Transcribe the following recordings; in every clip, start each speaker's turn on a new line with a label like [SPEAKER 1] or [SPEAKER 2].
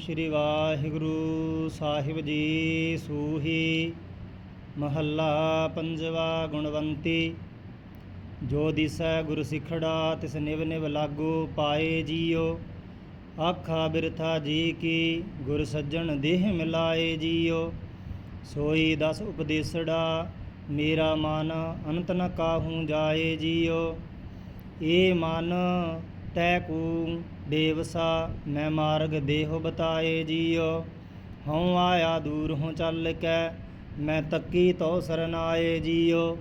[SPEAKER 1] ਸ੍ਰੀ ਵਾਹਿਗੁਰੂ ਸਾਹਿਬ ਜੀ ਸੂਹੀ, ਮਹੱਲਾ ਪੰਜਵਾ ਗੁਣਵੰਤੀ। ਜੋ ਦਿਸੈ ਗੁਰ ਸਿਖੜਾ, ਤਿਸ ਨਿਵ ਨਿਵ ਲਾਗੋ ਪਾਏ ਜੀਓ। ਆਖਾ ਬਿਰਥਾ ਜੀ ਕੀ, ਗੁਰ ਸੱਜਣ ਦੇਹ ਮਿਲਾਏ ਜੀਓ। ਸੋਈ ਦਸ ਉਪਦੇਸੜਾ, ਮੇਰਾ ਮਨ ਅੰਤ ਨ ਕਾਹੂ ਜਾਏ ਜੀਓ। ਏ ਮਨ ਤੈ ਕੂ ਬੇਵਸਾ ਮੈਂ ਮਾਰਗ ਦੇਹ ਬਤਾਏ ਜੀਓ ਹਉ ਆਇਆ ਦੂਰ ਹਉ ਚੱਲ ਕੈ, ਮੈਂ ਤੱਕੀ ਤੋ ਸਰਨਾਏ ਜੀਓ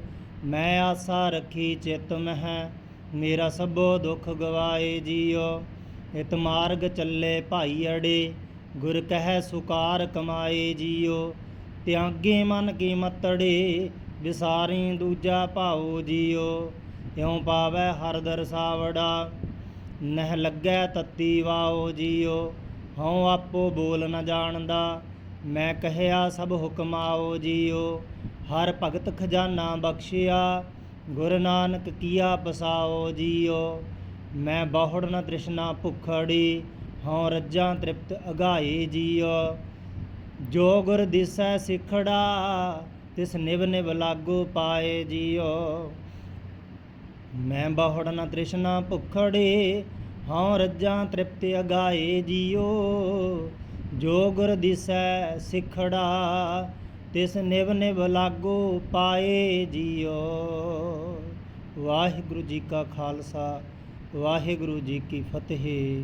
[SPEAKER 1] ਮੈਂ ਆਸਾ ਰੱਖੀ ਚਿਤ ਮਹਿ, ਮੇਰਾ ਸਭੋ ਦੁੱਖ ਗਵਾਏ ਜੀਓ ਇਤ ਮਾਰਗ ਚੱਲੇ ਭਾਈ ਅੜੇ, ਗੁਰ ਕਹਿ ਸੁਕਾਰ ਕਮਾਏ ਜੀਓ ਤਿਆਗੇ ਮਨ ਕੀ ਮਤੜੇ ਵਿਸਾਰੀ ਦੂਜਾ ਭਾਉ ਜੀਓ ਇਉ ਪਾਵੈ ਹਰ ਦਰ ਸਾਵੜਾ ਨਹਿ ਲੱਗੈ ਤਤੀ ਵਾਓ ਜੀਓ, ਹਉ ਆਪੋ ਬੋਲ ਨ ਜਾਣਦਾ। ਮੈਂ ਕਹਿਆ, ਸਭ ਹੁਕਮ ਆਓ ਜੀਓ। ਹਰ ਭਗਤ ਖਜ਼ਾਨਾ ਬਖਸ਼ਿਆ, ਗੁਰ ਨਾਨਕ ਕੀਆ ਪਸਾਓ ਜੀਓ। ਮੈਂ ਬਹੁੜ ਨ ਤ੍ਰਿਸ਼ਨਾ ਭੁਖੜੀ, ਹਉ ਰੱਜਾਂ ਤ੍ਰਿਪਤ ਅਗਾਏ ਜੀਓ। ਜੋ ਗੁਰ ਦਿਸੈ ਸਿਖੜਾ, ਤਿਸ ਨਿਵ ਨਿਵ ਲਾਗੋ ਪਾਏ ਜੀਓ। ਮੈਂ ਬਹੁੜ ਤ੍ਰਿਸ਼ਨਾ ਭੁਖੜੇ ਹਉ ਰੱਜਾਂ ਤ੍ਰਿਪਤ ਅਗਾਏ ਜੀਓ। ਜੋ ਗੁਰ ਦਿਸੈ ਸਿਖੜਾ, ਤਿਸ ਨਿਵ ਨਿਵ ਲਾਗੋ ਪਾਏ ਜੀਓ। ਵਾਹਿਗੁਰੂ ਜੀ ਕਾ ਖਾਲਸਾ, ਵਾਹਿਗੁਰੂ ਜੀ ਕੀ ਫਤਿਹ।